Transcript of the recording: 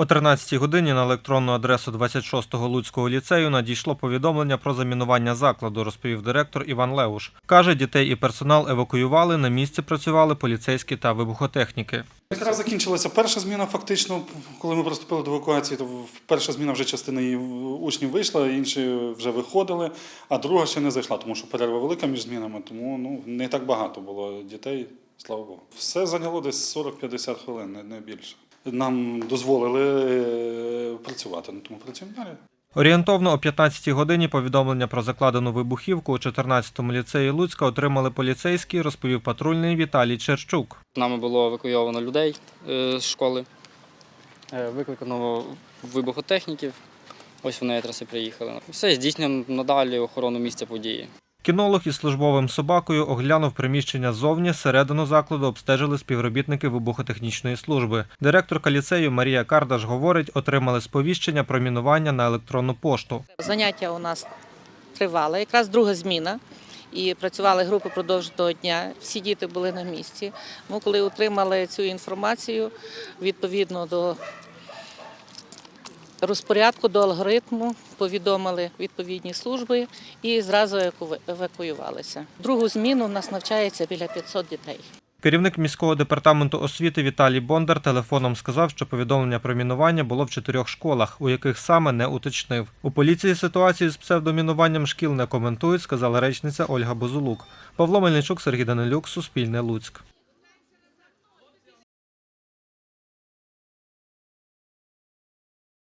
О 13-й годині на електронну адресу 26-го Луцького ліцею надійшло повідомлення про замінування закладу, розповів директор Іван Леуш. Каже, дітей і персонал евакуювали, на місці працювали поліцейські та вибухотехніки. Якраз закінчилася перша зміна, фактично, коли ми приступили до евакуації, то перша зміна вже частина її учнів вийшла, інші вже виходили, а друга ще не зайшла, тому що перерва велика між змінами, тому ну, не так багато було дітей, слава Богу. Все зайняло десь 40-50 хвилин, не, більше. Нам дозволили е, працювати, ну, тому працюємо далі. Орієнтовно о 15-й годині повідомлення про закладену вибухівку у 14-му ліцеї Луцька отримали поліцейські, розповів патрульний Віталій Черчук. Нами було евакуйовано людей е, з школи, е, викликано вибухотехніків. Ось вони якраз і приїхали. Все здійснюємо надалі охорону місця події. Кінолог із службовим собакою оглянув приміщення ззовні, середину закладу обстежили співробітники вибухотехнічної служби. Директорка ліцею Марія Кардаш говорить, отримали сповіщення про мінування на електронну пошту. Заняття у нас тривали, якраз друга зміна. І працювали групи продовж того дня. Всі діти були на місці. Ми коли отримали цю інформацію відповідно до розпорядку, до алгоритму, повідомили відповідні служби і зразу евакуювалися. Другу зміну у нас навчається біля 500 дітей. Керівник міського департаменту освіти Віталій Бондар телефоном сказав, що повідомлення про мінування було в чотирьох школах, у яких саме не уточнив. У поліції ситуацію з псевдомінуванням шкіл не коментують, сказала речниця Ольга Бузулук. Павло Мельничук, Сергій Данилюк, Суспільне Луцьк.